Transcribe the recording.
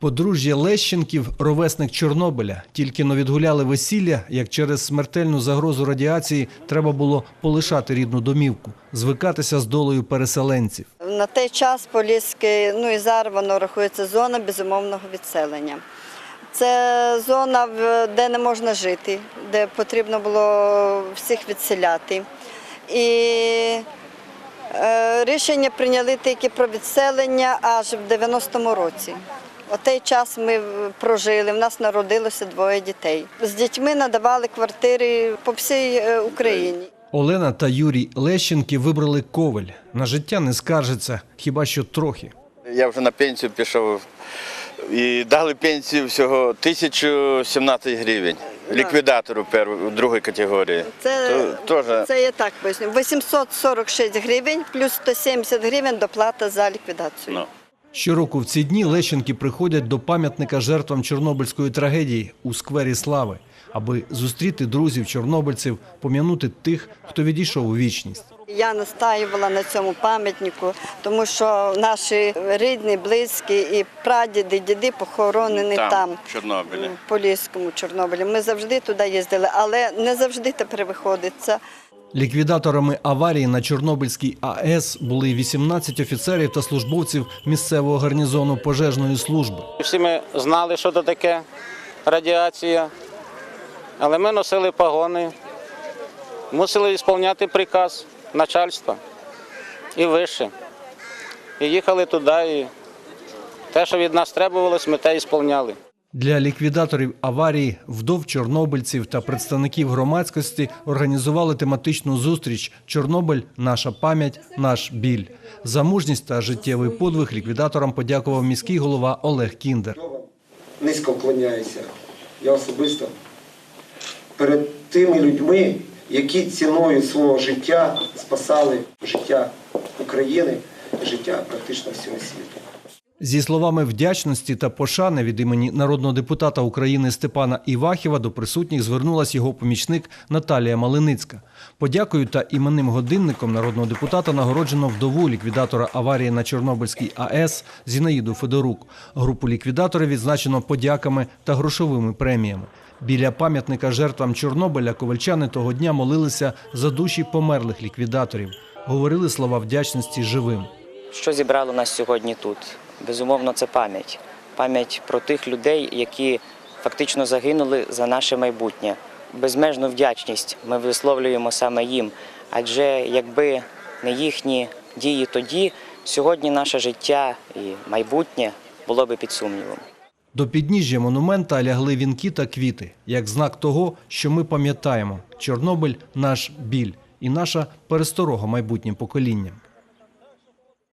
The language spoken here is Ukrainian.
Подружжя Лещенків, ровесник Чорнобиля, тільки но відгуляли весілля, як через смертельну загрозу радіації треба було полишати рідну домівку, звикатися з долею переселенців. На той час Поліський, ну і зараз воно рахується зона безумовного відселення. Це зона, де не можна жити, де потрібно було всіх відселяти. І е, рішення прийняли тільки про відселення аж в 90-му році. У той час ми прожили, в нас народилося двоє дітей. З дітьми надавали квартири по всій е, Україні. Олена та Юрій Лещенки вибрали ковель. На життя не скаржиться, хіба що трохи. Я вже на пенсію пішов і дали пенсію всього 1017 гривень. Ліквідатору першої, другої категорії. Це, То- теж це я так поясню. 846 гривень плюс 170 гривень доплата за ліквідацію. Ну. Щороку в ці дні Лещенки приходять до пам'ятника жертвам Чорнобильської трагедії у сквері Слави, аби зустріти друзів чорнобильців, пом'янути тих, хто відійшов у вічність. Я настаювала на цьому пам'ятнику, тому що наші рідні, близькі і прадіди, діди похоронені Там, там, в Чорнобилі. в Поліському Чорнобилі. Ми завжди туди їздили, але не завжди тепер виходиться. Ліквідаторами аварії на Чорнобильській АЕС були 18 офіцерів та службовців місцевого гарнізону пожежної служби. Всі ми знали, що це таке радіація, але ми носили погони, мусили виконувати приказ начальства і вище. І їхали туди, і те, що від нас требувалось, ми те і сповняли. Для ліквідаторів аварії, вдов чорнобильців та представників громадськості організували тематичну зустріч Чорнобиль наша пам'ять, наш біль. За мужність та життєвий подвиг ліквідаторам подякував міський голова Олег Кіндер. низько вклоняюся. Я особисто перед тими людьми, які ціною свого життя спасали життя України і життя практично всього світу. Зі словами вдячності та пошани від імені народного депутата України Степана Івахіва до присутніх звернулась його помічник Наталія Малиницька. Подякою та іменним годинником народного депутата нагороджено вдову ліквідатора аварії на Чорнобильській АЕС Зінаїду Федорук. Групу ліквідаторів відзначено подяками та грошовими преміями. Біля пам'ятника жертвам Чорнобиля ковальчани того дня молилися за душі померлих ліквідаторів. Говорили слова вдячності живим. Що зібрало нас сьогодні тут? Безумовно, це пам'ять. Пам'ять про тих людей, які фактично загинули за наше майбутнє. Безмежну вдячність ми висловлюємо саме їм. Адже якби не їхні дії тоді, сьогодні наше життя і майбутнє було би під сумнівом. До підніжжя монумента лягли вінки та квіти, як знак того, що ми пам'ятаємо Чорнобиль наш біль і наша пересторога майбутнім поколінням.